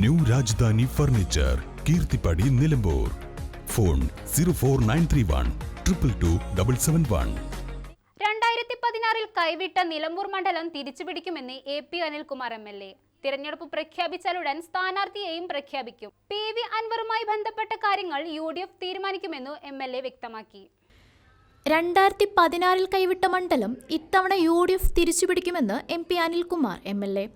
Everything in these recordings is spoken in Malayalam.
New Rajdhani furniture Keerthippadi Nilambur. Phone zero four nine three one triple two double seven one. രണ്ടായിരത്തി പതിനാറിൽ കൈവിട്ട നിലമ്പൂർ മണ്ഡലം തിരിച്ചുപിടിക്കുമെന്ന് A P Anilkumar M L A. തിരഞ്ഞെടുപ്പ് പ്രഖ്യാപിച്ചാലുടൻ സ്ഥാനാർത്ഥിയെയും പ്രഖ്യാപിക്കും. പി വി അൻവറുമായി ബന്ധപ്പെട്ട കാര്യങ്ങൾ യു ഡി എഫ് തീരുമാനിക്കുമെന്നു എം എൽ എ വ്യക്തമാക്കി. രണ്ടായിരത്തി പതിനാറിൽ കൈവിട്ട മണ്ഡലം ഇത്തവണ U D F തിരിച്ചുപിടിക്കുമെന്ന് M P Anilkumar M L A.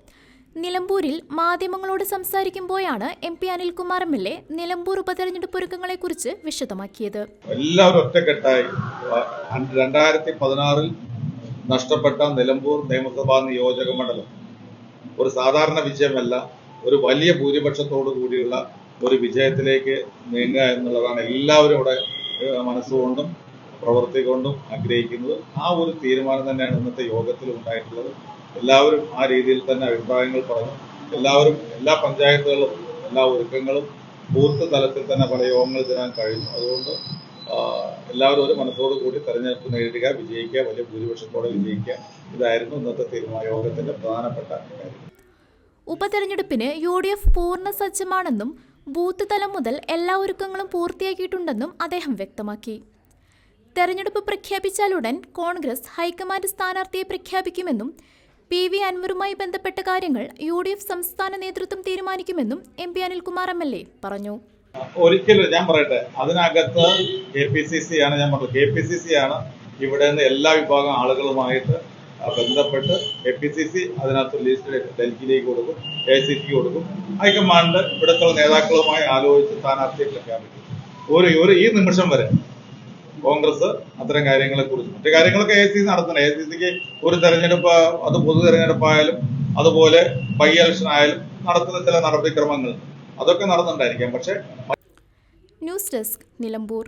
നിലമ്പൂരിൽ മാധ്യമങ്ങളോട് സംസാരിക്കുമ്പോഴാണ് M P Anilkumar M L A Nilambur ഉപതെരഞ്ഞെടുപ്പ് ഒരുക്കങ്ങളെ കുറിച്ച് വിശദമാക്കിയത്. എല്ലാവരും ഒറ്റക്കെട്ടായി. രണ്ടായിരത്തി പതിനാറിൽ നഷ്ടപ്പെട്ട നിലമ്പൂർ നിയമസഭാ നിയോജക മണ്ഡലം. ഒരു സാധാരണ വിജയമല്ല ഒരു വലിയ ഭൂരിപക്ഷത്തോടു കൂടിയുള്ള ഒരു വിജയത്തിലേക്ക് നീങ്ങുക എന്നുള്ളതാണ് എല്ലാവരും ഇവിടെ മനസ്സുകൊണ്ടും പ്രവൃത്തി കൊണ്ടും ആഗ്രഹിക്കുന്നത്. ആ ഒരു തീരുമാനം തന്നെയാണ് ഇന്നത്തെ യോഗത്തിൽ ഉണ്ടായിട്ടുള്ളത്. എല്ലാവരും ആ രീതിയിൽ തന്നെ അഭിപ്രായങ്ങൾ പറഞ്ഞു. എല്ലാവരും എല്ലാ പഞ്ചായത്തുകളും എല്ലാ ഒരുക്കങ്ങളും ബൂത്ത് തലത്തിൽ തന്നെ പല യോഗങ്ങൾ തരാൻ കഴിഞ്ഞു. അതുകൊണ്ട് എല്ലാവരും ഒരു മനസ്സോടു കൂടി തെരഞ്ഞെടുപ്പ് നേരിടുക വിജയിക്കുക വലിയ ഭൂരിപക്ഷത്തോടെ വിജയിക്കുക. ഇതായിരുന്നു ഇന്നത്തെ തീരുമാന യോഗത്തിന്റെ പ്രധാനപ്പെട്ട കാര്യം. ഉപതെരഞ്ഞെടുപ്പിന് യു ഡി എഫ് പൂർണ സജ്ജമാണെന്നും ബൂത്ത് തലം മുതൽ എല്ലാ ഒരുക്കങ്ങളും പൂർത്തിയാക്കിയിട്ടുണ്ടെന്നും അദ്ദേഹം വ്യക്തമാക്കി. തെരഞ്ഞെടുപ്പ് പ്രഖ്യാപിച്ചാലുടൻ കോൺഗ്രസ് ഹൈക്കമാൻഡ് സ്ഥാനാർത്ഥിയെ പ്രഖ്യാപിക്കുമെന്നും പി വി അൻവറുമായി ബന്ധപ്പെട്ട കാര്യങ്ങൾ യു ഡി എഫ് സംസ്ഥാന നേതൃത്വം തീരുമാനിക്കുമെന്നും M P Anilkumar M L A പറഞ്ഞു. ഒരിക്കലും ഞാൻ പറയട്ടെ അതിനകത്ത് കെ പി സി സി ആണ് ഞാൻ പറഞ്ഞത്. കെ പി സി സി ആണ് ഇവിടെ നിന്ന് എല്ലാ വിഭാഗം ആളുകളുമായിട്ട് ബന്ധപ്പെട്ട് കെ പി സി സി അതിനകത്ത് ലിസ്റ്റ് ഡൽഹിയിലേക്ക് കൊടുക്കും എ സി സിക്ക് കൊടുക്കും. ഹൈക്കമാൻഡ് ഇവിടുത്തെ നേതാക്കളുമായി ആലോചിച്ച് സ്ഥാനാർത്ഥിയെ പ്രഖ്യാപിക്കും ഒരു ഒരു ഈ നിമിഷം വരെ കോൺഗ്രസ് അത്തരം കാര്യങ്ങളെ കുറിച്ച് മറ്റു കാര്യങ്ങളൊക്കെ എ സി സി നടത്തണം എ സി സിക്ക് ഒരു തെരഞ്ഞെടുപ്പ് അത് പൊതു തെരഞ്ഞെടുപ്പായാലും അതുപോലെ ബൈ ഇലക്ഷൻ ആയാലും നടത്തുന്ന ചില നടപടിക്രമങ്ങൾ. അതൊക്കെ നടന്നുണ്ടായിരിക്കാം പക്ഷേ ന്യൂസ് ഡെസ്ക് നിലമ്പൂർ.